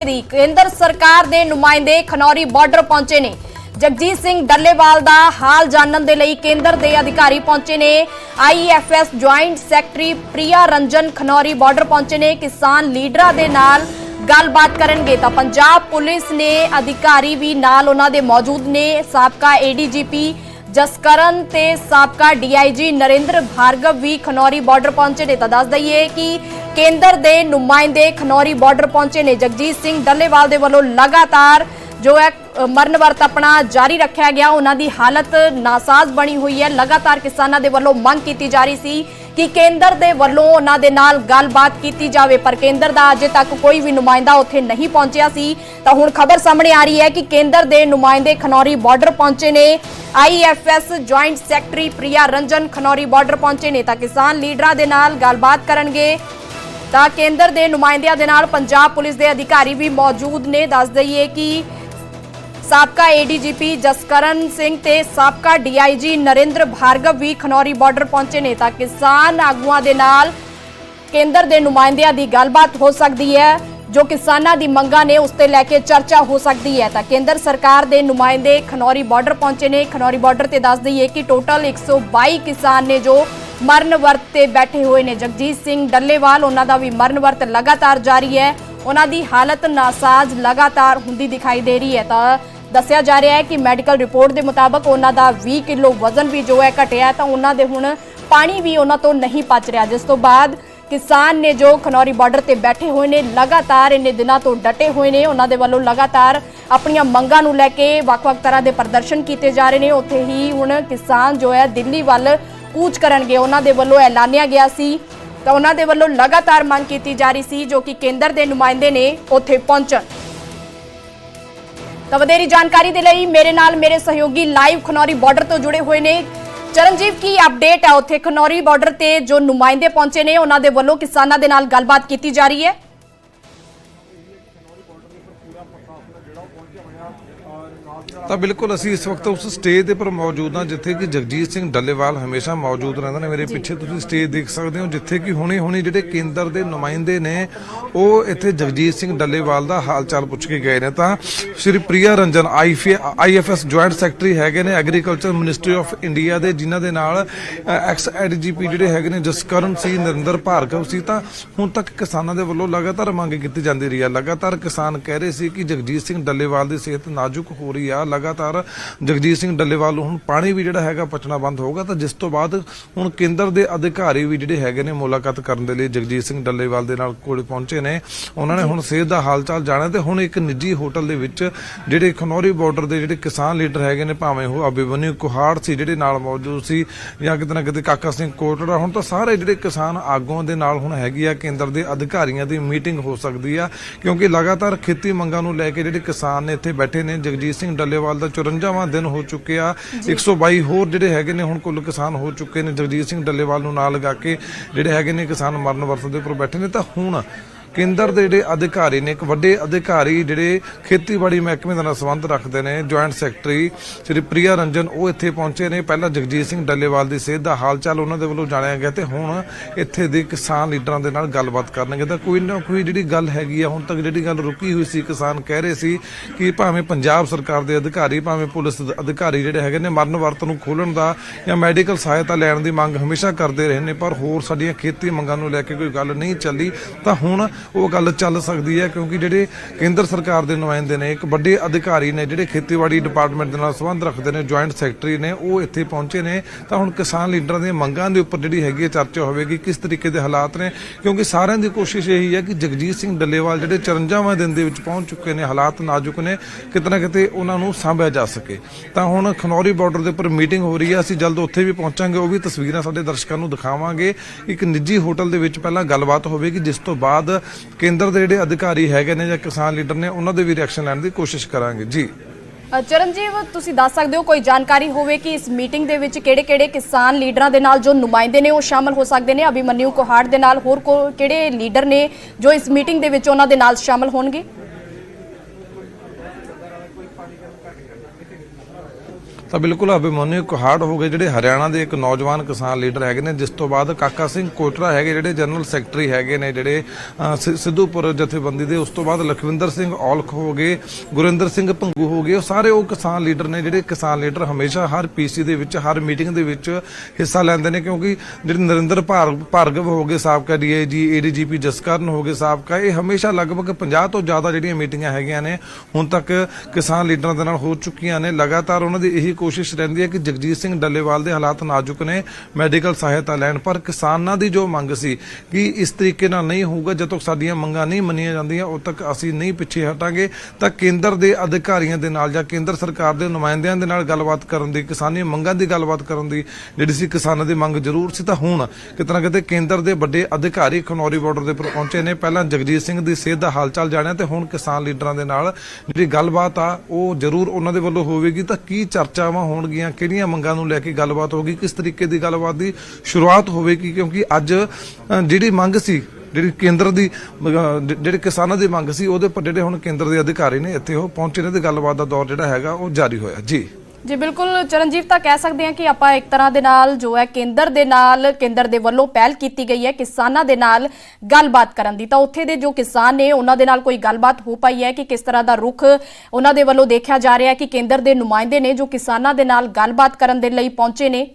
ਦੀ ਕੇਂਦਰ ਸਰਕਾਰ ਦੇ ਨੁਮਾਇੰਦੇ ਖਨੌਰੀ ਬਾਰਡਰ ਪਹੁੰਚੇ ਨੇ। ਜਗਜੀਤ ਸਿੰਘ ਡੱਲੇਵਾਲ ਦਾ ਹਾਲ ਜਾਣਨ ਦੇ ਲਈ ਕੇਂਦਰ ਦੇ ਅਧਿਕਾਰੀ ਪਹੁੰਚੇ ਨੇ। IFS joint secretary Priya Ranjan Khanauri border ਪਹੁੰਚੇ ਨੇ। ਕਿਸਾਨ ਲੀਡਰਾਂ ਦੇ ਨਾਲ ਗੱਲਬਾਤ ਕਰਨਗੇ ਤਾਂ ਪੰਜਾਬ ਪੁਲਿਸ ਨੇ ਅਧਿਕਾਰੀ ਵੀ ਨਾਲ ਉਹਨਾਂ ਦੇ ਮੌਜੂਦ ਨੇ। ਸਾਬਕਾ ਏਡੀਜੀਪੀ ਜਸਕਰਨ ਤੇ ਸਾਬਕਾ ਡੀਆਈਜੀ ਨਰਿੰਦਰ ਭਾਰਗਵ ਵੀ ਖਨੌਰੀ ਬਾਰਡਰ ਪਹੁੰਚੇ ਨੇ ਤਾਂ ਦੱਸ ਦਈਏ ਕਿ ਕੇਂਦਰ ਦੇ ਨੁਮਾਇੰਦੇ ਖਨੌਰੀ ਬਾਰਡਰ ਪਹੁੰਚੇ ਨੇ। ਜਗਜੀਤ ਸਿੰਘ ਡੱਲੇਵਾਲ ਦੇ ਵੱਲੋਂ ਲਗਾਤਾਰ ਜੋ ਹੈ ਮਰਨ ਵਰਤ ਆਪਣਾ ਜਾਰੀ ਰੱਖਿਆ ਗਿਆ, ਉਹਨਾਂ ਦੀ ਹਾਲਤ ਨਾਸਾਜ਼ ਬਣੀ ਹੋਈ ਹੈ। ਲਗਾਤਾਰ ਕਿਸਾਨਾਂ ਦੇ ਵੱਲੋਂ ਮੰਗ ਕੀਤੀ ਜਾ ਰਹੀ ਸੀ ਕਿ ਕੇਂਦਰ ਦੇ ਵੱਲੋਂ ਉਹਨਾਂ ਦੇ ਨਾਲ ਗੱਲਬਾਤ ਕੀਤੀ ਜਾਵੇ, ਪਰ ਕੇਂਦਰ ਦਾ ਅਜੇ ਤੱਕ ਕੋਈ ਵੀ ਨੁਮਾਇੰਦਾ ਉੱਥੇ ਨਹੀਂ ਪਹੁੰਚਿਆ ਸੀ। ਤਾਂ ਹੁਣ ਖਬਰ ਸਾਹਮਣੇ ਆ ਰਹੀ ਹੈ ਕਿ ਕੇਂਦਰ ਦੇ ਨੁਮਾਇੰਦੇ ਖਨੌਰੀ ਬਾਰਡਰ ਪਹੁੰਚੇ ਨੇ। IFS joint secretary Priya Ranjan Khanauri border ਪਹੁੰਚੇ ਨੇ, ਤਾਂ ਕਿਸਾਨ ਲੀਡਰਾਂ ਦੇ ਨਾਲ ਗੱਲਬਾਤ ਕਰਨਗੇ। ਤਾਂ ਕੇਂਦਰ ਦੇ ਨੁਮਾਇੰਦਿਆਂ ਦੇ ਨਾਲ ਪੰਜਾਬ ਪੁਲਿਸ ਦੇ ਅਧਿਕਾਰੀ ਵੀ ਮੌਜੂਦ ਨੇ। ਦੱਸ ਦਈਏ ਕਿ ਸਾਬਕਾ ਏਡੀਜੀਪੀ ਜਸਕਰਨ ਸਿੰਘ ਤੇ ਸਾਬਕਾ ਡੀਆਈਜੀ ਨਰਿੰਦਰ ਭਾਰਗਵ ਵੀ ਖਨੌਰੀ ਬਾਰਡਰ ਪਹੁੰਚੇ ਨੇ ਤਾਂ ਕਿਸਾਨ ਆਗੂਆਂ ਦੇ ਨਾਲ ਕੇਂਦਰ ਦੇ ਨੁਮਾਇੰਦਿਆਂ ਦੀ ਗੱਲਬਾਤ ਹੋ ਸਕਦੀ ਹੈ, ਜੋ ਕਿਸਾਨਾਂ ਦੀ ਮੰਗਾਂ ਨੇ ਉਸ ਤੇ ਲੈ ਕੇ ਚਰਚਾ ਹੋ ਸਕਦੀ ਹੈ। ਤਾਂ ਕੇਂਦਰ ਸਰਕਾਰ ਦੇ ਨੁਮਾਇੰਦੇ ਖਨੌਰੀ ਬਾਰਡਰ ਪਹੁੰਚੇ ਨੇ। ਖਨੌਰੀ ਬਾਰਡਰ ਤੇ ਦੱਸ ਦਈਏ ਕਿ ਟੋਟਲ 122 ਕਿਸਾਨ ਨੇ ਜੋ ਮਰਨ ਵਰਤ ਤੇ ਬੈਠੇ ਹੋਏ ਨੇ। ਜਗਜੀਤ ਸਿੰਘ ਡੱਲੇਵਾਲ, ਉਹਨਾਂ ਦਾ ਵੀ ਮਰਨ ਵਰਤ ਲਗਾਤਾਰ ਜਾਰੀ ਹੈ। ਉਹਨਾਂ ਦੀ ਹਾਲਤ ਨਾਸਾਜ਼ ਲਗਾਤਾਰ ਹੁੰਦੀ ਦਿਖਾਈ ਦੇ ਰਹੀ ਹੈ। ਤਾਂ ਦੱਸਿਆ ਜਾ ਰਿਹਾ ਹੈ ਕਿ ਮੈਡੀਕਲ ਰਿਪੋਰਟ ਦੇ ਮੁਤਾਬਕ ਉਹਨਾਂ ਦਾ 20 ਕਿਲੋ ਵਜ਼ਨ ਵੀ ਜੋ ਹੈ ਘਟਿਆ ਤਾਂ ਉਹਨਾਂ ਦੇ ਹੁਣ ਪਾਣੀ ਵੀ ਉਹਨਾਂ ਤੋਂ ਨਹੀਂ ਪਚ ਰਿਹਾ। ਜਿਸ ਤੋਂ ਬਾਅਦ ਕਿਸਾਨ ਨੇ ਜੋ ਖਨੌਰੀ ਬਾਰਡਰ ਤੇ ਬੈਠੇ ਹੋਏ ਨੇ, ਲਗਾਤਾਰ ਇੰਨੇ ਦਿਨਾਂ ਤੋਂ ਡਟੇ ਹੋਏ ਨੇ। ਉਹਨਾਂ ਦੇ ਵੱਲੋਂ ਲਗਾਤਾਰ ਆਪਣੀਆਂ ਮੰਗਾਂ ਨੂੰ ਲੈ ਕੇ ਵੱਖ-ਵੱਖ ਤਰ੍ਹਾਂ ਦੇ ਪ੍ਰਦਰਸ਼ਨ ਕੀਤੇ ਜਾ ਰਹੇ ਨੇ। ਉੱਥੇ ਹੀ ਹੁਣ ਕਿਸਾਨ ਜੋ ਹੈ ਦਿੱਲੀ ਵੱਲ ਕੂਚ ਕਰਨਗੇ। ਉਹਨਾਂ ਦੇ ਵੱਲੋਂ ਐਲਾਨਿਆ ਗਿਆ ਸੀ। ਤਾਂ ਉਹਨਾਂ ਦੇ ਵੱਲੋਂ ਲਗਾਤਾਰ ਮੰਗ ਕੀਤੀ ਜਾ ਰਹੀ ਸੀ ਜੋ ਕਿ ਕੇਂਦਰ ਦੇ ਨੁਮਾਇੰਦੇ ਨੇ ਉੱਥੇ ਪਹੁੰਚਣ। ਤਾਂ ਵਧੇਰੀ ਜਾਣਕਾਰੀ ਦੇ ਲਈ ਮੇਰੇ ਨਾਲ ਮੇਰੇ ਸਹਿਯੋਗੀ ਲਾਈਵ ਖਨੌਰੀ ਬਾਰਡਰ ਤੋਂ ਜੁੜੇ ਹੋਏ ਨੇ। ਚਰਨਜੀਤ, ਕੀ ਅਪਡੇਟ ਹੈ ਉੱਥੇ ਖਨੌਰੀ ਬਾਰਡਰ ਤੇ ਜੋ ਨੁਮਾਇੰਦੇ ਪਹੁੰਚੇ ਨੇ, ਉਹਨਾਂ ਦੇ ਵੱਲੋਂ ਕਿਸਾਨਾਂ ਦੇ ਨਾਲ ਗੱਲਬਾਤ ਕੀਤੀ ਜਾ ਰਹੀ ਹੈ? ਤਾਂ ਬਿਲਕੁਲ ਅਸੀਂ ਇਸ ਵਕਤ ਉਸ ਸਟੇਜ ਦੇ ਪਰ ਮੌਜੂਦ ਹਾਂ, ਜਿੱਥੇ ਕਿ ਜਗਜੀਤ ਸਿੰਘ ਡੱਲੇਵਾਲ ਹਮੇਸ਼ਾ ਮੌਜੂਦ ਰਹਿੰਦੇ ਨੇ। ਮੇਰੇ ਪਿੱਛੇ ਤੁਸੀਂ ਸਟੇਜ ਦੇਖ ਸਕਦੇ ਹੋ, ਜਿੱਥੇ ਕਿ ਹੁਣੇ ਹੁਣੇ ਜਿਹੜੇ ਕੇਂਦਰ ਦੇ ਨੁਮਾਇੰਦੇ ਨੇ, ਉਹ ਇੱਥੇ ਜਗਜੀਤ ਸਿੰਘ ਡੱਲੇਵਾਲ ਦਾ ਹਾਲ ਚਾਲ ਪੁੱਛ ਕੇ ਗਏ ਨੇ। ਤਾਂ Shri Priya Ranjan IFS joint secretary ਹੈਗੇ ਨੇ ਐਗਰੀਕਲਚਰ ਮਿਨਿਸਟਰੀ ਆਫ ਇੰਡੀਆ ਦੇ, ਜਿਨ੍ਹਾਂ ਦੇ ਨਾਲ ਐਕਸ ਐਡੀਜੀਪੀ ਜਿਹੜੇ ਹੈਗੇ ਨੇ, ਜਸਕਰਨ ਸੀ, ਨਰਿੰਦਰ ਭਾਰਗਵ ਸੀ। ਤਾਂ ਹੁਣ ਤੱਕ ਕਿਸਾਨਾਂ ਦੇ ਵੱਲੋਂ ਲਗਾਤਾਰ ਮੰਗ ਕੀਤੀ ਜਾਂਦੀ ਰਹੀ ਹੈ। ਲਗਾਤਾਰ ਕਿਸਾਨ ਕਹਿ ਰਹੇ ਸੀ ਕਿ ਜਗਜੀਤ ਸਿੰਘ ਡੱਲੇਵਾਲ ਦੀ ਸਿਹਤ ਨਾਜ਼ੁਕ ਹੋ ਰਹੀ ਆ। ਲਗਾਤਾਰ ਜਗਜੀਤ ਸਿੰਘ ਡੱਲੇਵਾਲ ਨੂੰ ਹੁਣ ਪਾਣੀ ਵੀ ਜਿਹੜਾ ਹੈਗਾ ਪਚਣਾ ਬੰਦ ਹੋਊਗਾ ਤਾਂ ਜਿਸ ਤੋਂ ਬਾਅਦ ਹੁਣ ਕੇਂਦਰ ਦੇ ਅਧਿਕਾਰੀ ਵੀ ਜਿਹੜੇ ਹੈਗੇ ਨੇ ਮੁਲਾਕਾਤ ਕਰਨ ਦੇ ਲਈ ਜਗਜੀਤ ਸਿੰਘ ਡੱਲੇਵਾਲ ਦੇ ਨਾਲ ਕੋਲ ਪਹੁੰਚੇ ਨੇ। ਉਹਨਾਂ ਨੇ ਹੁਣ ਸਿਹਤ ਦਾ ਹਾਲ ਚਾਲ ਜਾਣਿਆ ਤੇ ਹੁਣ ਇੱਕ ਨਿੱਜੀ ਹੋਟਲ ਦੇ ਵਿੱਚ ਜਿਹੜੇ ਖਨੌਰੀ ਬਾਰਡਰ ਦੇ ਜਿਹੜੇ ਕਿਸਾਨ ਲੀਡਰ ਹੈਗੇ ਨੇ, ਭਾਵੇਂ ਉਹ ਅਭਿਮਨਿਊ ਕੁਹਾੜ ਸੀ ਜਿਹੜੇ ਨਾਲ ਮੌਜੂਦ ਸੀ ਜਾਂ ਕਿਤੇ ਨਾ ਕਿਤੇ ਕਾਕਾ ਸਿੰਘ ਕੋਟੜਾ, ਹੁਣ ਤਾਂ ਸਾਰੇ ਜਿਹੜੇ ਕਿਸਾਨ ਆਗੂਆਂ ਦੇ ਨਾਲ ਹੁਣ ਹੈਗੀ ਆ, ਕੇਂਦਰ ਦੇ ਅਧਿਕਾਰੀਆਂ ਦੀ ਮੀਟਿੰਗ ਹੋ ਸਕਦੀ ਆ, ਕਿਉਂਕਿ ਲਗਾਤਾਰ ਖੇਤੀ ਮੰਗਾਂ ਨੂੰ ਲੈ ਕੇ ਜਿਹੜੇ ਕਿਸਾਨ ਨੇ ਇੱਥੇ ਬੈਠੇ ਨੇ, ਜਗਜੀਤ ਸਿੰਘ ਡੱਲੇ ਡੱਲੇਵਾਲ ਦਾ 54ਵਾਂ ਦਿਨ ਹੋ ਚੁੱਕਿਆ 122 ਹੋਰ ਜਿਹੜੇ ਹੈਗੇ ਨੇ ਹੁਣ ਕੁੱਲ ਕਿਸਾਨ ਹੋ ਚੁੱਕੇ ਨੇ। ਜਗਜੀਤ ਸਿੰਘ ਡੱਲੇਵਾਲ ਨੂੰ ਨਾਲ ਲਗਾ ਕੇ ਜਿਹੜੇ ਹੈਗੇ ਨੇ ਕਿਸਾਨ ਮਰਨ ਵਰਤ ਦੇ ਉੱਪਰ ਬੈਠੇ ਨੇ। ਤਾਂ ਹੁਣ ਕੇਂਦਰ ਦੇ ਜਿਹੜੇ ਅਧਿਕਾਰੀ ਨੇ, ਇੱਕ ਵੱਡੇ ਅਧਿਕਾਰੀ ਜਿਹੜੇ ਖੇਤੀਬਾੜੀ ਮਹਿਕਮੇ ਦੇ ਨਾਲ ਸੰਬੰਧ ਰੱਖਦੇ ਨੇ ਜੁਆਇੰਟ ਸੈਕਟਰੀ ਸ਼੍ਰੀ ਪ੍ਰਿਆ ਰੰਜਨ, ਉਹ ਇੱਥੇ ਪਹੁੰਚੇ ਨੇ। ਪਹਿਲਾਂ ਜਗਜੀਤ ਸਿੰਘ ਡੱਲੇਵਾਲ ਦੀ ਸਿਹਤ ਦਾ ਹਾਲ ਚਾਲ ਉਹਨਾਂ ਦੇ ਵੱਲੋਂ ਜਾਣਿਆ ਗਿਆ ਤੇ ਹੁਣ ਇੱਥੇ ਦੇ ਕਿਸਾਨ ਲੀਡਰਾਂ ਦੇ ਨਾਲ ਗੱਲਬਾਤ ਕਰਨਗੇ। ਤਾਂ ਕੋਈ ਨਾ ਕੋਈ ਜਿਹੜੀ ਗੱਲ ਹੈਗੀ ਆ, ਹੁਣ ਤੱਕ ਜਿਹੜੀ ਗੱਲ ਰੁਕੀ ਹੋਈ ਸੀ, ਕਿਸਾਨ ਕਹਿ ਰਹੇ ਸੀ ਕਿ ਭਾਵੇਂ ਪੰਜਾਬ ਸਰਕਾਰ ਦੇ ਅਧਿਕਾਰੀ, ਭਾਵੇਂ ਪੁਲਿਸ ਅਧਿਕਾਰੀ ਜਿਹੜੇ ਹੈਗੇ ਨੇ, ਮਰਨ ਵਰਤ ਨੂੰ ਖੋਲਣ ਦਾ ਜਾਂ ਮੈਡੀਕਲ ਸਹਾਇਤਾ ਲੈਣ ਦੀ ਮੰਗ ਹਮੇਸ਼ਾ ਕਰਦੇ ਰਹੇ ਨੇ, ਪਰ ਹੋਰ ਸਾਡੀਆਂ ਖੇਤੀ ਮੰਗਾਂ ਨੂੰ ਲੈ ਕੇ ਕੋਈ ਗੱਲ ਨਹੀਂ ਚੱਲੀ। ਤਾਂ ਹੁਣ ਉਹ ਗੱਲ ਚੱਲ ਸਕਦੀ ਹੈ ਕਿਉਂਕਿ ਜਿਹੜੇ ਕੇਂਦਰ ਸਰਕਾਰ ਦੇ ਨੁਮਾਇੰਦੇ ਨੇ, ਇੱਕ ਵੱਡੇ ਅਧਿਕਾਰੀ ਨੇ ਜਿਹੜੇ ਖੇਤੀਬਾੜੀ ਡਿਪਾਰਟਮੈਂਟ ਦੇ ਨਾਲ ਸੰਬੰਧ ਰੱਖਦੇ ਨੇ ਜੁਆਇੰਟ ਸੈਕਟਰੀ ਨੇ, ਉਹ ਇੱਥੇ ਪਹੁੰਚੇ ਨੇ। ਤਾਂ ਹੁਣ ਕਿਸਾਨ ਲੀਡਰਾਂ ਦੀਆਂ ਮੰਗਾਂ ਦੇ ਉੱਪਰ ਜਿਹੜੀ ਹੈਗੀ ਹੈ ਚਰਚਾ ਹੋਵੇਗੀ, ਕਿਸ ਤਰੀਕੇ ਦੇ ਹਾਲਾਤ ਨੇ? ਕਿਉਂਕਿ ਸਾਰਿਆਂ ਦੀ ਕੋਸ਼ਿਸ਼ ਇਹੀ ਹੈ ਕਿ ਜਗਜੀਤ ਸਿੰਘ ਡੱਲੇਵਾਲ ਜਿਹੜੇ 54ਵਾਂ ਦਿਨ ਦੇ ਵਿੱਚ ਪਹੁੰਚ ਚੁੱਕੇ ਨੇ, ਹਾਲਾਤ ਨਾਜ਼ੁਕ ਨੇ, ਕਿਤੇ ਨਾ ਕਿਤੇ ਉਹਨਾਂ ਨੂੰ ਸਾਂਭਿਆ ਜਾ ਸਕੇ। ਤਾਂ ਹੁਣ ਖਨੌਰੀ ਬਾਰਡਰ ਦੇ ਉੱਪਰ ਮੀਟਿੰਗ ਹੋ ਰਹੀ ਹੈ, ਅਸੀਂ ਜਲਦ ਉੱਥੇ ਵੀ ਪਹੁੰਚਾਂਗੇ, ਉਹ ਵੀ ਤਸਵੀਰਾਂ ਸਾਡੇ ਦਰਸ਼ਕਾਂ ਨੂੰ ਦਿਖਾਵਾਂਗੇ। ਇੱਕ ਨਿੱਜੀ ਹੋਟਲ ਦੇ ਵਿੱਚ ਪਹਿਲਾਂ ਗੱਲਬਾਤ ਹੋਵੇਗੀ, ਜਿਸ ਤੋਂ ਬਾਅਦ ਕੇਂਦਰ ਦੇ ਜਿਹੜੇ ਅਧਿਕਾਰੀ ਹੈਗੇ ਨੇ ਜਾਂ ਕਿਸਾਨ ਲੀਡਰ ਨੇ ਉਹਨਾਂ ਦੇ ਵੀ ਰਿਐਕਸ਼ਨ ਲੈਣ ਦੀ ਕੋਸ਼ਿਸ਼ ਕਰਾਂਗੇ। ਜੀ। ਅ, ਤੁਸੀਂ ਦੱਸ ਸਕਦੇ ਹੋ ਕੋਈ ਜਾਣਕਾਰੀ ਹੋਵੇ ਕਿ ਇਸ ਮੀਟਿੰਗ ਦੇ ਵਿੱਚ ਕਿਹੜੇ-ਕਿਹੜੇ ਕਿਸਾਨ ਲੀਡਰਾਂ ਦੇ ਨਾਲ ਜੋ ਨੁਮਾਇੰਦੇ ਨੇ ਉਹ ਸ਼ਾਮਲ ਹੋ ਸਕਦੇ ਨੇ? ਅਭਿਮਨਿਊ ਕੋਹਾੜ ਦੇ ਨਾਲ ਹੋਰ ਕਿਹੜੇ ਲੀਡਰ ਨੇ ਜੋ ਇਸ ਮੀਟਿੰਗ ਦੇ ਵਿੱਚ ਉਹਨਾਂ ਦੇ ਨਾਲ ਸ਼ਾਮਲ ਹੋਣਗੇ? ਤਾਂ ਬਿਲਕੁਲ ਅਭਿਮਨਿਊ ਕੁਹਾੜ ਹੋ ਗਏ ਜਿਹੜੇ ਹਰਿਆਣਾ ਦੇ ਇੱਕ ਨੌਜਵਾਨ ਕਿਸਾਨ ਲੀਡਰ ਹੈਗੇ ਨੇ ਜਿਸ ਤੋਂ ਬਾਅਦ ਕਾਕਾ ਸਿੰਘ ਕੋਟਰਾ ਹੈਗੇ ਜਿਹੜੇ ਜਨਰਲ ਸੈਕਟਰੀ ਹੈਗੇ ਨੇ ਜਿਹੜੇ ਅਹ, ਸਿੱਧੂਪੁਰ ਜਥੇਬੰਦੀ ਦੇ ਉਸ ਤੋਂ ਬਾਅਦ ਲਖਵਿੰਦਰ ਸਿੰਘ ਔਲਖ ਹੋ ਗਏ ਗੁਰਿੰਦਰ ਸਿੰਘ ਭੰਗੂ ਹੋ ਗਏ ਉਹ ਸਾਰੇ ਉਹ ਕਿਸਾਨ ਲੀਡਰ ਨੇ ਜਿਹੜੇ ਕਿਸਾਨ ਲੀਡਰ ਹਮੇਸ਼ਾ ਹਰ ਪੀਸੀ ਦੇ ਵਿੱਚ ਹਰ ਮੀਟਿੰਗ ਦੇ ਵਿੱਚ ਹਿੱਸਾ ਲੈਂਦੇ ਨੇ ਕਿਉਂਕਿ ਜਿਹੜੇ ਨਰਿੰਦਰ ਭਾਰ- ਭਾਰਗਵ ਹੋ ਗਏ ਸਾਬਕਾ ਡੀਏਜੀ ਏਡੀਜੀਪੀ ਜਸਕਰਨ ਹੋ ਗਏ ਸਾਬਕਾ ਇਹ ਹਮੇਸ਼ਾ ਲਗਭਗ 50 ਤੋਂ ਜ਼ਿਆਦਾ ਜਿਹੜੀਆਂ ਮੀਟਿੰਗਾਂ ਹੈਗੀਆਂ ਨੇ ਹੁਣ ਤੱਕ ਕਿਸਾਨ ਲੀਡਰਾਂ ਦੇ ਨਾਲ ਹੋ ਚੁੱਕੀਆਂ ਨੇ ਲਗਾਤਾਰ ਉਹਨਾਂ ਦੀ ਇਹੀ ਕੋਸ਼ਿਸ਼ ਰਹਿੰਦੀ ਹੈ ਕਿ ਜਗਜੀਤ ਸਿੰਘ ਡੱਲੇਵਾਲ ਦੇ ਹਾਲਾਤ ਨਾਜ਼ੁਕ ਨੇ ਮੈਡੀਕਲ ਸਹਾਇਤਾ ਲੈਣ, ਪਰ ਕਿਸਾਨਾਂ ਦੀ ਜੋ ਮੰਗ ਸੀ ਕਿ ਇਸ ਤਰੀਕੇ ਨਾਲ ਨਹੀਂ ਹੋਊਗਾ, ਜਦੋਂ ਤੱਕ ਸਾਡੀਆਂ ਮੰਗਾਂ ਨਹੀਂ ਮੰਨੀਆਂ ਜਾਂਦੀਆਂ, ਉਦੋਂ ਤੱਕ ਅਸੀਂ ਨਹੀਂ ਪਿੱਛੇ ਹਟਾਂਗੇ, ਤਾਂ ਕੇਂਦਰ ਦੇ ਅਧਿਕਾਰੀਆਂ ਦੇ ਨਾਲ ਜਾਂ ਕੇਂਦਰ ਸਰਕਾਰ ਦੇ ਨੁਮਾਇੰਦਿਆਂ ਦੇ ਨਾਲ ਗੱਲਬਾਤ ਕਰਨ ਦੀ, ਕਿਸਾਨੀ ਮੰਗਾਂ ਦੀ ਗੱਲਬਾਤ ਕਰਨ ਦੀ, ਜਿਹੜੀ ਸੀ ਕਿਸਾਨਾਂ ਦੀ ਮੰਗ ਜ਼ਰੂਰ ਸੀ, ਤਾਂ ਹੁਣ ਕਿਤੇ ਨਾ ਕਿਤੇ ਕੇਂਦਰ ਦੇ ਵੱਡੇ ਅਧਿਕਾਰੀ ਖਨੌਰੀ ਬਾਰਡਰ ਦੇ ਉੱਪਰ ਪਹੁੰਚੇ ਨੇ। ਪਹਿਲਾਂ ਜਗਜੀਤ ਸਿੰਘ ਦੀ ਸਿਹਤ ਦਾ ਹਾਲਚਾਲ ਜਾਣਿਆ ਤੇ ਹੁਣ ਕਿਸਾਨ ਲੀਡਰਾਂ ਦੇ ਨਾਲ ਜਿਹੜੀ ਗੱਲਬਾਤ ਆ, ਉਹ ਜ਼ਰੂਰ ਉਹਨਾਂ ਦੇ ਵੱਲੋਂ ਹੋਵੇਗੀ, ਤਾਂ ਕੀ ਚਰਚਾ ਚਰਚਾਵਾਂ ਹੋਣਗੀਆਂ, ਕਿਹੜੀਆਂ ਮੰਗਾਂ ਨੂੰ ਲੈ ਕੇ ਗੱਲਬਾਤ ਹੋਗੀ ਕਿਸ ਤਰੀਕੇ ਦੀ ਗੱਲਬਾਤ ਦੀ ਸ਼ੁਰੂਆਤ ਹੋਵੇਗੀ, ਕਿਉਂਕਿ ਅੱਜ ਜਿਹੜੀ ਮੰਗ ਸੀ, ਜਿਹੜੀ ਕੇਂਦਰ ਦੀ ਜਿਹੜੇ ਕਿਸਾਨਾਂ ਦੀ ਮੰਗ ਸੀ, ਉਹਦੇ ਪਰ ਜਿਹੜੇ ਹੁਣ ਕੇਂਦਰ ਦੇ ਅਧਿਕਾਰੀ ਨੇ ਇੱਥੇ ਉਹ ਪਹੁੰਚੇ ਨੇ ਤੇ ਗੱਲਬਾਤ ਦਾ ਦੌਰ ਜਿਹੜਾ ਹੈਗਾ ਉਹ ਜਾਰੀ ਹੋਇਆ। ਜੀ। ਜੀ, ਬਿਲਕੁਲ ਚਰਨਜੀਤ ਤਾਂ ਕਹਿ ਸਕਦੇ ਹਾਂ ਕਿ ਆਪਾਂ ਇੱਕ ਤਰ੍ਹਾਂ ਦੇ ਨਾਲ ਜੋ ਹੈ ਕੇਂਦਰ ਦੇ ਨਾਲ, ਕੇਂਦਰ ਦੇ ਵੱਲੋਂ ਪਹਿਲ ਕੀਤੀ ਗਈ ਹੈ ਕਿਸਾਨਾਂ ਦੇ ਨਾਲ ਗੱਲਬਾਤ ਕਰਨ ਦੀ। ਤਾਂ ਉੱਥੇ ਦੇ ਜੋ ਕਿਸਾਨ ਨੇ, ਉਹਨਾਂ ਦੇ ਨਾਲ ਕੋਈ ਗੱਲਬਾਤ ਹੋ ਪਾਈ ਹੈ ਕਿ ਕਿਸ ਤਰ੍ਹਾਂ ਦਾ ਰੁਖ ਉਹਨਾਂ ਦੇ ਵੱਲੋਂ ਦੇਖਿਆ ਜਾ ਰਿਹਾ ਹੈ ਕਿ ਕੇਂਦਰ ਦੇ ਨੁਮਾਇੰਦੇ ਨੇ ਜੋ ਕਿਸਾਨਾਂ ਦੇ ਨਾਲ ਗੱਲਬਾਤ ਕਰਨ ਦੇ ਲਈ ਪਹੁੰਚੇ ਨੇ।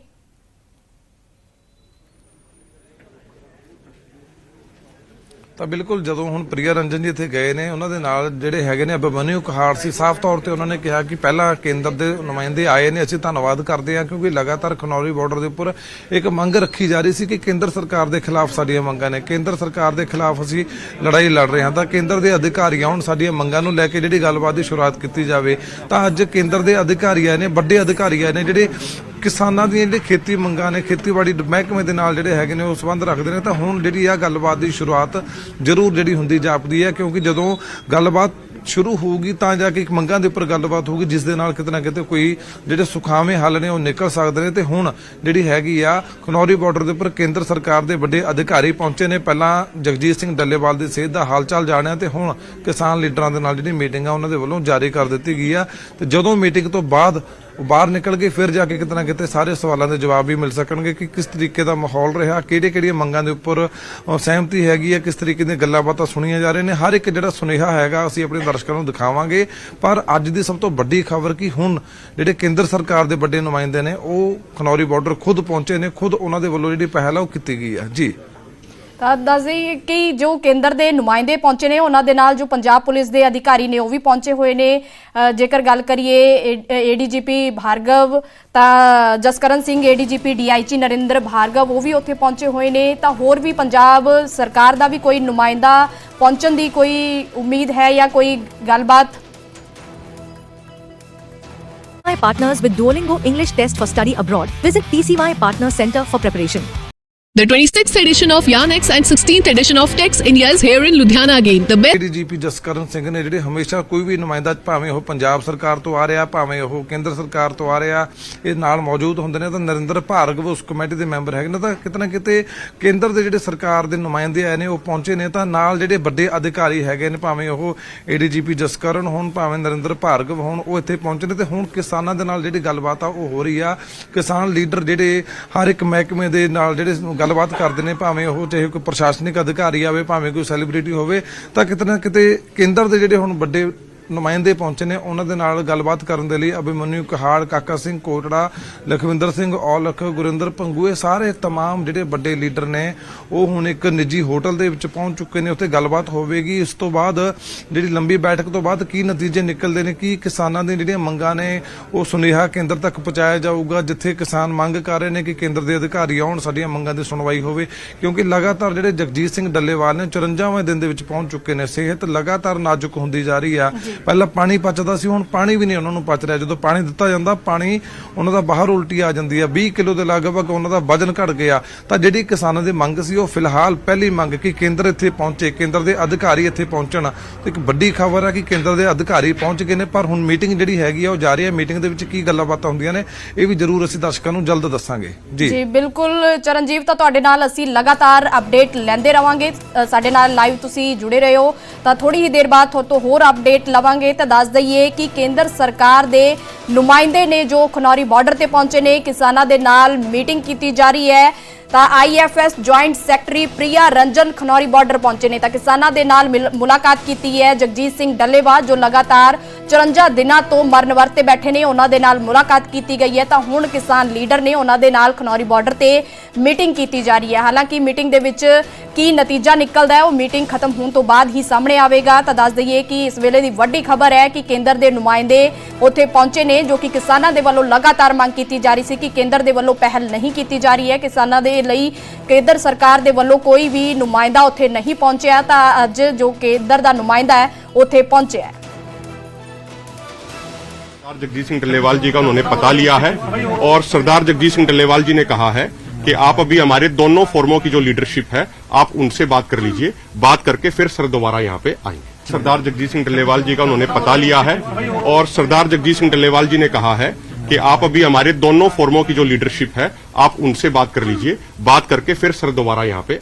ਤਾਂ ਬਿਲਕੁਲ ਜਦੋਂ ਹੁਣ ਪ੍ਰਿਆ ਰੰਜਨ ਜੀ ਇੱਥੇ ਗਏ ਨੇ, ਉਹਨਾਂ ਦੇ ਨਾਲ ਜਿਹੜੇ ਹੈਗੇ ਨੇ ਅਭਿਮਨਿਊ ਕਹਾੜ ਸੀ। ਸਾਫ਼ ਤੌਰ ਤੇ ਉਹਨਾਂ ਨੇ ਕਿਹਾ ਕਿ ਪਹਿਲਾਂ ਕੇਂਦਰ ਦੇ ਨੁਮਾਇੰਦੇ ਆਏ ਨੇ, ਅਸੀਂ ਧੰਨਵਾਦ ਕਰਦੇ ਹਾਂ ਕਿਉਂਕਿ ਲਗਾਤਾਰ ਖਨੌਰੀ ਬਾਰਡਰ ਦੇ ਉੱਪਰ ਇੱਕ ਮੰਗ ਰੱਖੀ ਜਾ ਰਹੀ ਸੀ ਕਿ ਕੇਂਦਰ ਸਰਕਾਰ ਦੇ ਖਿਲਾਫ ਸਾਡੀਆਂ ਮੰਗਾਂ ਨੇ। ਕੇਂਦਰ ਸਰਕਾਰ ਦੇ ਖਿਲਾਫ ਅਸੀਂ ਲੜਾਈ ਲੜ ਰਹੇ ਹਾਂ ਤਾਂ ਕੇਂਦਰ ਦੇ ਅਧਿਕਾਰੀ ਆਉਣ, ਸਾਡੀਆਂ ਮੰਗਾਂ ਨੂੰ ਲੈ ਕੇ ਜਿਹੜੀ ਗੱਲਬਾਤ ਦੀ ਸ਼ੁਰੂਆਤ ਕੀਤੀ ਜਾਵੇ। ਤਾਂ ਅੱਜ ਕੇਂਦਰ ਦੇ ਅਧਿਕਾਰੀ ਆਏ ਨੇ, ਵੱਡੇ ਅਧਿਕਾਰੀ ਆਏ ਨੇ ਜਿਹੜੇ ਕਿਸਾਨਾਂ ਦੀਆਂ ਜਿਹੜੇ ਖੇਤੀ ਮੰਗਾਂ ਨੇ, ਖੇਤੀਬਾੜੀ ਮਹਿਕਮੇ ਦੇ ਨਾਲ ਜਿਹੜੇ ਹੈਗੇ ਨੇ, ਉਹ ਸੰਬੰਧ ਰੱਖਦੇ ਨੇ। ਤਾਂ ਹੁਣ ਜਿਹੜੀ ਆ ਗੱਲਬਾਤ ਦੀ ਸ਼ੁਰੂਆਤ ਜ਼ਰੂਰ ਜਿਹੜੀ ਹੁੰਦੀ ਜਾਪਦੀ ਹੈ, ਕਿਉਂਕਿ ਜਦੋਂ ਗੱਲਬਾਤ ਸ਼ੁਰੂ ਹੋਊਗੀ ਤਾਂ ਜਾ ਕੇ ਇੱਕ ਮੰਗਾਂ ਦੇ ਉੱਪਰ ਗੱਲਬਾਤ ਹੋਊਗੀ, ਜਿਸ ਦੇ ਨਾਲ ਕਿਤੇ ਨਾ ਕਿਤੇ ਕੋਈ ਜਿਹੜੇ ਸੁਖਾਵੇਂ ਹੱਲ ਨੇ, ਉਹ ਨਿਕਲ ਸਕਦੇ ਨੇ। ਤੇ ਹੁਣ ਜਿਹੜੀ ਹੈਗੀ ਆ, ਖਨੌਰੀ ਬਾਰਡਰ ਦੇ ਉੱਪਰ ਕੇਂਦਰ ਸਰਕਾਰ ਦੇ ਵੱਡੇ ਅਧਿਕਾਰੀ ਪਹੁੰਚੇ ਨੇ। ਪਹਿਲਾਂ ਜਗਜੀਤ ਸਿੰਘ ਡੱਲੇਵਾਲ ਦੀ ਸਿਹਤ ਦਾ ਹਾਲਚਾਲ ਜਾਣਿਆ ਤੇ ਹੁਣ ਕਿਸਾਨ ਲੀਡਰਾਂ ਦੇ ਨਾਲ ਜਿਹੜੀ ਮੀਟਿੰਗ ਆ ਉਹਨਾਂ ਦੇ ਵੱਲੋਂ ਜਾਰੀ ਕਰ ਦਿੱਤੀ ਗਈ ਆ। ਤੇ ਜਦੋਂ ਮੀਟਿੰਗ ਤੋਂ ਬਾਅਦ ਉਹ ਬਾਹਰ ਨਿਕਲ ਕੇ ਫਿਰ ਜਾ ਕੇ ਕਿਤੇ ਨਾ ਕਿਤੇ ਸਾਰੇ ਸਵਾਲਾਂ ਦੇ ਜਵਾਬ ਵੀ ਮਿਲ ਸਕਣਗੇ ਕਿ ਕਿਸ ਤਰੀਕੇ ਦਾ ਮਾਹੌਲ ਰਿਹਾ ਕਿਹੜੇ ਕਿਹੜੀਆਂ ਮੰਗਾਂ ਦੇ ਉੱਪਰ ਸਹਿਮਤੀ ਹੈਗੀ ਹੈ, ਕਿਸ ਤਰੀਕੇ ਦੀਆਂ ਗੱਲਾਂ ਬਾਤਾਂ ਸੁਣੀਆਂ ਜਾ ਰਹੀਆਂ ਨੇ। ਹਰ ਇੱਕ ਜਿਹੜਾ ਸੁਨੇਹਾ ਹੈਗਾ, ਅਸੀਂ ਆਪਣੇ ਦਰਸ਼ਕਾਂ ਨੂੰ ਦਿਖਾਵਾਂਗੇ। ਪਰ ਅੱਜ ਦੀ ਸਭ ਤੋਂ ਵੱਡੀ ਖਬਰ ਕਿ, ਹੁਣ ਜਿਹੜੇ ਕੇਂਦਰ ਸਰਕਾਰ ਦੇ ਵੱਡੇ ਨੁਮਾਇੰਦੇ ਨੇ, ਉਹ ਖਨੌਰੀ ਬਾਰਡਰ ਖੁਦ ਪਹੁੰਚੇ ਨੇ, ਖੁਦ ਉਹਨਾਂ ਦੇ ਵੱਲੋਂ ਜਿਹੜੀ ਪਹਿਲ ਆ, ਉਹ ਕੀਤੀ ਗਈ ਹੈ। ਜੀ। ਤਾਂ ਦੱਸ ਕਿ ਜੋ ਕੇਂਦਰ ਦੇ ਨੁਮਾਇੰਦੇ ਪਹੁੰਚੇ ਨੇ, ਉਹਨਾਂ ਦੇ ਨਾਲ ਜੋ ਪੰਜਾਬ ਪੁਲਿਸ ਦੇ ਅਧਿਕਾਰੀ ਨੇ, ਉਹ ਵੀ ਪਹੁੰਚੇ ਹੋਏ ਨੇ ਜੇਕਰ ਗੱਲ ਕਰੀਏ ਏਡੀਜੀਪੀ ਭਾਰਗਵ, ਤਾਂ ਜਸਕਰਨ ਸਿੰਘ ਏਡੀਜੀਪੀ ਡੀਆਈਜੀ ਨਰਿੰਦਰ ਭਾਰਗਵ, ਉਹ ਵੀ ਉੱਥੇ ਪਹੁੰਚੇ ਹੋਏ ਨੇ ਤਾਂ ਹੋਰ ਵੀ ਪੰਜਾਬ ਸਰਕਾਰ ਦਾ ਵੀ ਕੋਈ ਨੁਮਾਇੰਦਾ ਪਹੁੰਚਣ ਦੀ ਕੋਈ ਉਮੀਦ ਹੈ ਜਾਂ ਕੋਈ ਗੱਲਬਾਤ partners with Duolingo English Test for Study Abroad. Visit TCY Partner Center for preparation. The 26th edition of Yanex and 16th edition of Tex India is here in Ludhiana again. The best DGP Jaskaran Singh ਨੇ ਜਿਹੜੇ ਹਮੇਸ਼ਾ ਕੋਈ ਵੀ ਨੁਮਾਇੰਦਾ ਭਾਵੇਂ ਉਹ ਪੰਜਾਬ ਸਰਕਾਰ ਤੋਂ ਆ ਰਿਹਾ, ਭਾਵੇਂ ਉਹ ਕੇਂਦਰ ਸਰਕਾਰ ਤੋਂ ਆ ਰਿਹਾ, ਇਹ ਨਾਲ ਮੌਜੂਦ ਹੁੰਦੇ ਨੇ ਤਾਂ ਨਰਿੰਦਰ ਭਾਰਗਵ ਉਸ ਕਮੇਟੀ ਦੇ ਮੈਂਬਰ ਹੈਗੇ ਨੇ ਤਾਂ ਕਿਤੇ ਨਾ ਕਿਤੇ ਕੇਂਦਰ ਦੇ ਜਿਹੜੇ ਸਰਕਾਰ ਦੇ ਨੁਮਾਇੰਦੇ ਆਏ ਨੇ, ਉਹ ਪਹੁੰਚੇ ਨੇ ਤਾਂ ਨਾਲ ਜਿਹੜੇ ਵੱਡੇ ਅਧਿਕਾਰੀ ਹੈਗੇ ਨੇ, ਭਾਵੇਂ ਉਹ ਏਡੀਜੀਪੀ ਜਸਕਰਨ ਹੋਣ, ਭਾਵੇਂ ਨਰਿੰਦਰ ਭਾਰਗਵ ਹੋਣ, ਉਹ ਇੱਥੇ ਪਹੁੰਚੇ ਨੇ ਤੇ ਹੁਣ ਕਿਸਾਨਾਂ ਦੇ ਨਾਲ ਜਿਹੜੀ ਗੱਲਬਾਤ ਆ ਉਹ ਹੋ ਰਹੀ ਆ ਕਿਸਾਨ ਲੀਡਰ ਜਿਹੜੇ ਹਰ ਇੱਕ ਮਹਿਕਮੇ ਦੇ ਨਾਲ ਜਿਹੜੇ ਗੱਲਬਾਤ ਕਰਦੇ ਨੇ ਭਾਵੇਂ ਉਹ ਚਾਹੇ ਕੋਈ ਪ੍ਰਸ਼ਾਸਨਿਕ ਅਧਿਕਾਰੀ ਆਵੇ, ਭਾਵੇਂ ਕੋਈ ਸੈਲੀਬ੍ਰਿਟੀ ਹੋਵੇ, ਤਾਂ ਕਿਤੇ ਨਾ ਕਿਤੇ ਕੇਂਦਰ ਦੇ ਜਿਹੜੇ ਹੁਣ ਵੱਡੇ ਨੁਮਾਇੰਦੇ ਪਹੁੰਚੇ ਨੇ ਉਹਨਾਂ ਦੇ ਨਾਲ ਗੱਲਬਾਤ ਕਰਨ ਦੇ ਲਈ ਅਭਿਮਨਿਊ ਕਹਾੜ ਕਾਕਾ ਸਿੰਘ ਕੋਟੜਾ ਲਖਵਿੰਦਰ ਸਿੰਘ ਔਲਖ ਗੁਰਿੰਦਰ ਭੰਗੂ ਇਹ ਸਾਰੇ तमाम ਜਿਹੜੇ ਵੱਡੇ ਲੀਡਰ ਨੇ ਉਹ ਹੁਣ ਇੱਕ ਨਿੱਜੀ ਹੋਟਲ ਦੇ ਵਿੱਚ ਪਹੁੰਚ ਚੁੱਕੇ ਨੇ ਉੱਥੇ ਗੱਲਬਾਤ ਹੋਵੇਗੀ ਇਸ ਤੋਂ ਬਾਅਦ ਜਿਹੜੀ ਲੰਬੀ ਬੈਠਕ ਤੋਂ ਬਾਅਦ ਕੀ ਨਤੀਜੇ ਨਿਕਲਦੇ ਨੇ ਕੀ ਕਿਸਾਨਾਂ ਦੀਆਂ ਜਿਹੜੀਆਂ ਮੰਗਾਂ ਨੇ ਉਹ ਸੁਨੇਹਾ ਕੇਂਦਰ ਤੱਕ ਪਹੁੰਚਾਇਆ ਜਾਊਗਾ ਜਿੱਥੇ ਕਿਸਾਨ ਮੰਗ ਕਰ ਰਹੇ ਨੇ ਕਿ ਕੇਂਦਰ ਦੇ ਅਧਿਕਾਰੀ ਆਉਣ ਸਾਡੀਆਂ ਮੰਗਾਂ ਦੀ ਸੁਣਵਾਈ ਹੋਵੇ ਕਿਉਂਕਿ ਲਗਾਤਾਰ ਜਿਹੜੇ ਜਗਜੀਤ ਸਿੰਘ ਡੱਲੇਵਾਲ ਨੇ 54ਵੇਂ ਦਿਨ ਦੇ ਵਿੱਚ ਪਹੁੰਚ ਚੁੱਕੇ ਨੇ ਸਿਹਤ ਲਗਾਤਾਰ ਨਾਜ਼ੁਕ ਹੁੰਦੀ ਜਾ ਰਹੀ ਆ ਪਹਿਲਾਂ ਪਾਣੀ ਪਚਦਾ ਸੀ, ਹੁਣ ਪਾਣੀ ਵੀ ਨਹੀਂ ਉਹਨਾਂ ਨੂੰ ਪਚ ਰਿਹਾ। ਜਦੋਂ ਪਾਣੀ ਦਿੱਤਾ ਜਾਂਦਾ, ਪਾਣੀ ਉਹਨਾਂ ਦਾ ਬਾਹਰ ਉਲਟੀ ਆ ਜਾਂਦੀ ਆ। 20 ਕਿਲੋ ਦੇ ਲਗਭਗ ਉਹਨਾਂ ਦਾ ਵਜਨ ਘਟ ਗਿਆ। ਤਾਂ ਜਿਹੜੀ ਕਿਸਾਨਾਂ ਦੀ ਮੰਗ ਸੀ, ਉਹ ਫਿਲਹਾਲ ਪਹਿਲੀ ਮੰਗ ਕਿ ਕੇਂਦਰ ਇੱਥੇ ਪਹੁੰਚੇ, ਕੇਂਦਰ ਦੇ ਅਧਿਕਾਰੀ ਇੱਥੇ ਪਹੁੰਚਣ। ਤੇ ਇੱਕ ਵੱਡੀ ਖਬਰ ਆ ਕਿ ਕੇਂਦਰ ਦੇ ਅਧਿਕਾਰੀ ਪਹੁੰਚ ਗਏ ਨੇ, ਪਰ ਹੁਣ ਮੀਟਿੰਗ ਜਿਹੜੀ ਹੈਗੀ ਆ, ਉਹ ਜਾਰੀ ਹੈ ਮੀਟਿੰਗ ਦੇ ਵਿੱਚ ਕੀ ਗੱਲਾਂ ਬਾਤਾਂ ਹੁੰਦੀਆਂ ਨੇ, ਇਹ ਵੀ ਜ਼ਰੂਰ ਅਸੀਂ ਦਰਸ਼ਕਾਂ ਨੂੰ ਜਲਦ ਦੱਸਾਂਗੇ। ਜੀ। ਜੀ, ਬਿਲਕੁਲ। ਚਰਨਜੀਵ ਤਾਂ ਤੁਹਾਡੇ ਨਾਲ ਅਸੀਂ ਲਗਾਤਾਰ ਅਪਡੇਟ ਲੈਂਦੇ ਰਵਾਂਗੇ। ਸਾਡੇ ਨਾਲ ਲਾਈਵ ਤੁਸੀਂ ਜੁੜੇ ਰਹੇ। ਹੋ ਤਾਂ ਥੋੜੀ ਹੀ ਦੇਰ ਬਾਅਦ ਤੁਹਾਡੇ ਹੋਰ ਅਪਡੇਟ ਲਵਾਂਗੇ ਦਿਖਾਵਾਂਗੇ ਤਾਂ ਦੱਸ ਦਈਏ ਕਿ ਕੇਂਦਰ ਸਰਕਾਰ ਦੇ ਨੁਮਾਇੰਦੇ ਨੇ ਜੋ ਖਨੌਰੀ ਬਾਰਡਰ ਤੇ ਪਹੁੰਚੇ ਨੇ, ਕਿਸਾਨਾਂ ਦੇ ਨਾਲ ਮੀਟਿੰਗ ਕੀਤੀ ਜਾ ਰਹੀ ਹੈ। ਤਾਂ IFS joint secretary Priya Ranjan Khanauri border ਪਹੁੰਚੇ ਨੇ। ਤਾਂ ਕਿਸਾਨਾਂ ਦੇ ਨਾਲ ਮਿਲ- ਮੁਲਾਕਾਤ ਕੀਤੀ ਹੈ ਜਗਜੀਤ ਸਿੰਘ ਡੱਲੇਵਾਲ, ਜੋ ਲਗਾਤਾਰ 54 ਦਿਨਾਂ ਤੋਂ ਮਰਨ ਵਰਤੇ ਬੈਠੇ ਨੇ। ਉਹਨਾਂ ਦੇ ਨਾਲ ਮੁਲਾਕਾਤ ਕੀਤੀ ਗਈ ਹੈ। ਤਾਂ ਹੁਣ ਕਿਸਾਨ ਲੀਡਰ ਨੇ ਉਹਨਾਂ ਦੇ ਨਾਲ ਖਨੌਰੀ ਬਾਰਡਰ ਤੇ ਮੀਟਿੰਗ ਕੀਤੀ ਜਾ ਰਹੀ ਹੈ। ਹਾਲਾਂਕਿ ਮੀਟਿੰਗ ਦੇ ਵਿੱਚ ਕੀ ਨਤੀਜਾ ਨਿਕਲਦਾ ਹੈ, ਉਹ ਮੀਟਿੰਗ ਖਤਮ ਹੋਣ ਤੋਂ ਬਾਅਦ ਹੀ ਸਾਹਮਣੇ ਆਵੇਗਾ। ਤਾਂ ਦੱਸ ਦਈਏ ਕਿ ਇਸ ਵੇਲੇ ਦੀ ਵੱਡੀ ਖਬਰ ਹੈ ਕਿ ਕੇਂਦਰ ਦੇ ਨੁਮਾਇੰਦੇ ਉੱਥੇ ਪਹੁੰਚੇ ਨੇ, ਜੋ ਕਿ ਕਿਸਾਨਾਂ ਦੇ ਵੱਲੋਂ ਲਗਾਤਾਰ ਮੰਗ ਕੀਤੀ ਜਾ ਰਹੀ ਸੀ ਕਿ ਕੇਂਦਰ ਦੇ ਵੱਲੋਂ ਪਹਿਲ ਨਹੀਂ ਕੀਤੀ ਜਾ ਰਹੀ ਹੈ। ਕਿਸਾਨਾਂ ਦੇ ਲਈ ਕੇਂਦਰ ਸਰਕਾਰ ਦੇ ਵੱਲੋਂ ਕੋਈ ਵੀ ਨੁਮਾਇੰਦਾ ਉੱਥੇ ਨਹੀਂ ਪਹੁੰਚਿਆ। ਤਾਂ ਅੱਜ ਜੋ ਕੇਂਦਰ ਦਾ ਨੁਮਾਇੰਦਾ ਹੈ, ਉੱਥੇ ਪਹੁੰਚਿਆ ਹੈ। सरदार जगजीत सिंह डल्लेवाल जी का उन्होंने पता लिया है और सरदार जगजीत सिंह डल्लेवाल जी ने कहा है कि आप अभी हमारे दोनों फोरमों की जो लीडरशिप है, आप उनसे बात कर लीजिए, बात करके फिर सर दोबारा यहाँ पे आएँगे। सरदार जगजीत सिंह डल्लेवाल जी का उन्होंने पता लिया है और सरदार जगजीत सिंह डल्लेवाल जी ने कहा है कि आप अभी हमारे दोनों फोरमों की जो लीडरशिप है, आप उनसे बात कर लीजिए, बात करके फिर सर दोबारा यहाँ पे